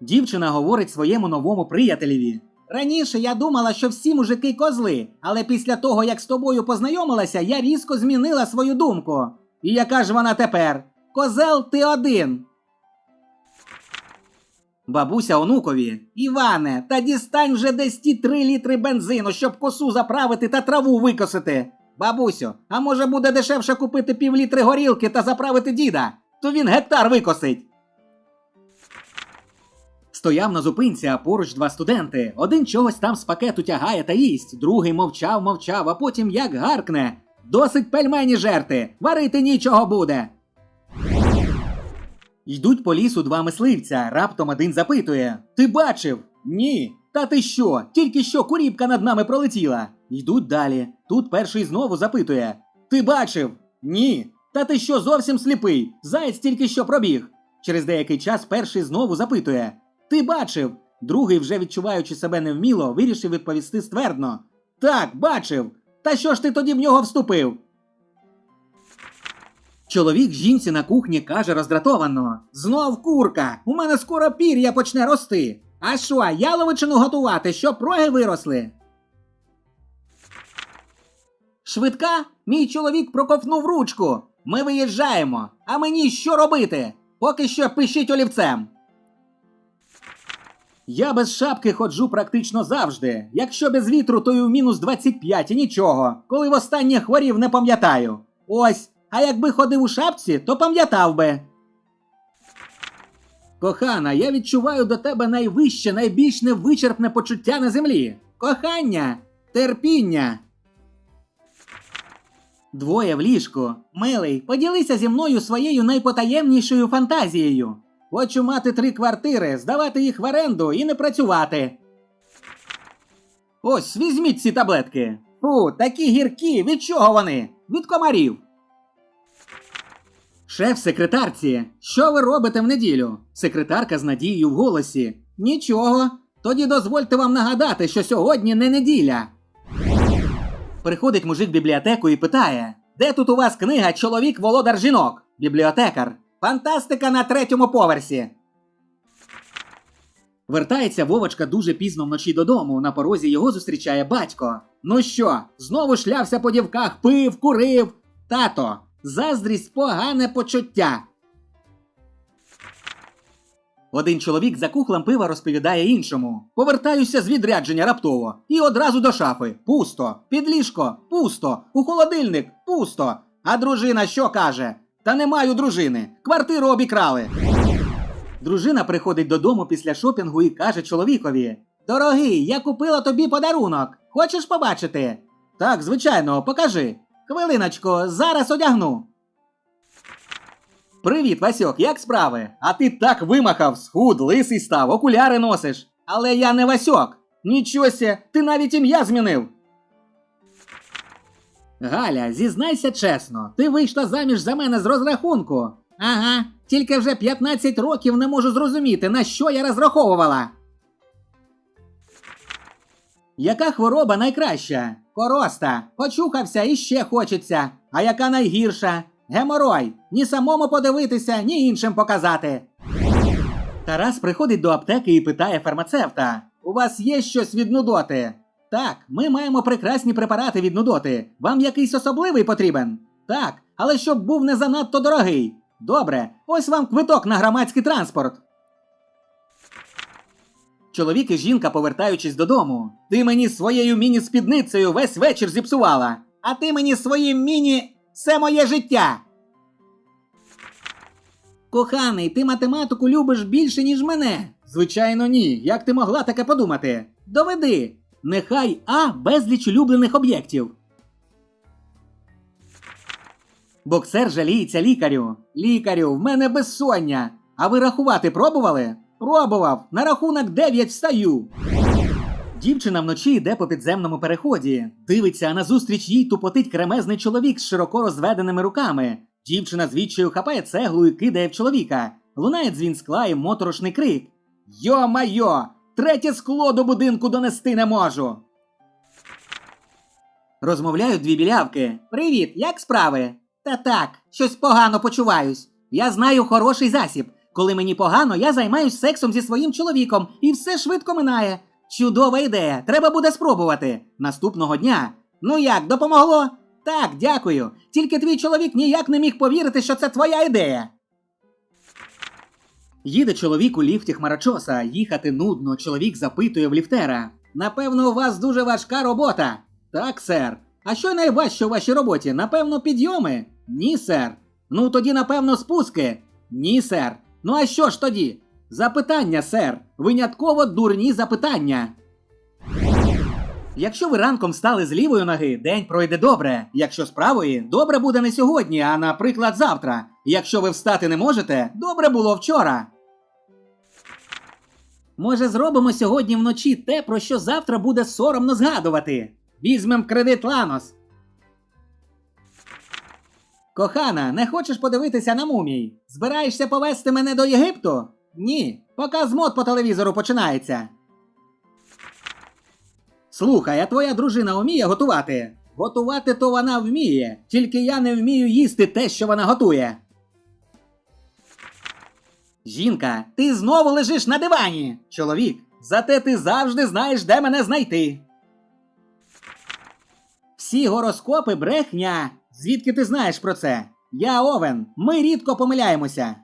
Дівчина говорить своєму новому приятелеві. Раніше я думала, що всі мужики козли, але після того, як з тобою познайомилася, я різко змінила свою думку. І яка ж вона тепер? Козел ти один. Бабуся онукові. Іване, та дістань вже десь ті три літри бензину, щоб косу заправити та траву викосити. Бабусю, а може буде дешевше купити півлітри горілки та заправити діда? То він гектар викосить. Стояв на зупинці, а поруч два студенти. Один чогось там з пакету тягає та їсть, другий мовчав, мовчав, а потім як гаркне. Досить пельмені жерти, варити нічого буде. Йдуть по лісу два мисливця. Раптом один запитує: Ти бачив? Ні. Та ти що? Тільки що куріпка над нами пролетіла. Йдуть далі. Тут перший знову запитує: Ти бачив? Ні. Та ти що зовсім сліпий? Заєць тільки що пробіг. Через деякий час перший знову запитує: Ти бачив? Другий, вже відчуваючи себе невміло, вирішив відповісти ствердно: Так, бачив. Та що ж ти тоді в нього вступив? Чоловік жінці на кухні каже роздратовано: Знов курка, у мене скоро пір'я почне рости. А що, яловичину готувати, щоб роги виросли? Швидка, мій чоловік проковтнув ручку. Ми виїжджаємо. А мені що робити? Поки що пишіть олівцем. Я без шапки ходжу практично завжди. Якщо без вітру, то й у мінус 25 і нічого. Коли востаннє хворів, не пам'ятаю. Ось, а якби ходив у шапці, то пам'ятав би. Кохана, я відчуваю до тебе найвище, найбільш невичерпне почуття на землі. Кохання, терпіння. Двоє в ліжку. Милий, поділися зі мною своєю найпотаємнішою фантазією. Хочу мати три квартири, здавати їх в оренду і не працювати. Ось, візьміть ці таблетки. Фу, такі гіркі. Від чого вони? Від комарів. Шеф секретарці, що ви робите в неділю? Секретарка з надією в голосі. Нічого. Тоді дозвольте вам нагадати, що сьогодні не неділя. Приходить мужик в бібліотеку і питає: Де тут у вас книга Чоловік володар жінок? Бібліотекар. Фантастика на третьому поверсі. Вертається Вовочка дуже пізно вночі додому. На порозі його зустрічає батько. Ну що, знову шлявся по дівках, пив, курив. Тато, заздрість погане почуття. Один чоловік за кухлем пива розповідає іншому. Повертаюся з відрядження раптово. І одразу до шафи. Пусто. Під ліжко пусто. У холодильник пусто. А дружина що каже? Та не маю дружини. Квартиру обікрали. Дружина приходить додому після шопінгу і каже чоловікові: Дорогий, я купила тобі подарунок. Хочеш побачити? Так, звичайно, покажи. Хвилиночку, зараз одягну. Привіт, Васьок, як справи? А ти так вимахав, схуд, лисий став, окуляри носиш. Але я не Васьок. Нічого ся, ти навіть ім'я змінив. Галя, зізнайся чесно, ти вийшла заміж за мене з розрахунку. Ага, тільки вже 15 років не можу зрозуміти, на що я розраховувала. Яка хвороба найкраща? Короста. Почухався і ще хочеться. А яка найгірша? Геморой. Ні самому подивитися, ні іншим показати. Тарас приходить до аптеки і питає фармацевта: У вас є щось від нудоти? Так, ми маємо прекрасні препарати від нудоти. Вам якийсь особливий потрібен? Так, але щоб був не занадто дорогий. Добре, ось вам квиток на громадський транспорт. Чоловік і жінка, повертаючись додому. Ти мені своєю міні-спідницею весь вечір зіпсувала. А ти мені своїм міні. Це моє життя. Коханий, ти математику любиш більше, ніж мене. Звичайно, ні. Як ти могла таке подумати? Доведи. Нехай А безліч улюблених об'єктів. Боксер жаліється лікарю. Лікарю, в мене безсоння. А ви рахувати пробували? Пробував. На рахунок 9 встаю. Дівчина вночі йде по підземному переході. Дивиться, а назустріч їй тупотить кремезний чоловік з широко розведеними руками. Дівчина з відчаю хапає цеглу і кидає в чоловіка. Лунає дзвін скла і моторошний крик. Йо-майо! Третє скло до будинку донести не можу. Розмовляють дві білявки. Привіт, як справи? Та так, щось погано почуваюсь. Я знаю хороший засіб. Коли мені погано, я займаюсь сексом зі своїм чоловіком, і все швидко минає. Чудова ідея, треба буде спробувати. Наступного дня. Ну як, допомогло? Так, дякую. Тільки твій чоловік ніяк не міг повірити, що це твоя ідея. Їде чоловік у ліфті хмарочоса. Їхати нудно. Чоловік запитує в ліфтера. Напевно, у вас дуже важка робота. Так, сер. А що найважче у вашій роботі? Напевно, підйоми? Ні, сер. Ну тоді, напевно, спуски? Ні, сер. Ну а що ж тоді? Запитання, сер. Винятково дурні запитання. Якщо ви ранком стали з лівої ноги, день пройде добре. Якщо з правої, добре буде не сьогодні, а наприклад, завтра. Якщо ви встати не можете, добре було вчора. Може, зробимо сьогодні вночі те, про що завтра буде соромно згадувати. Візьмем кредит Ланос. Кохана, не хочеш подивитися на мумій? Збираєшся повести мене до Єгипту? Ні. Показ мод по телевізору починається. Слухай, а твоя дружина вміє готувати? Готувати то вона вміє, тільки я не вмію їсти те, що вона готує. Жінка, ти знову лежиш на дивані. Чоловік, зате ти завжди знаєш, де мене знайти. Всі гороскопи брехня. Звідки ти знаєш про це? Я Овен. Ми рідко помиляємося.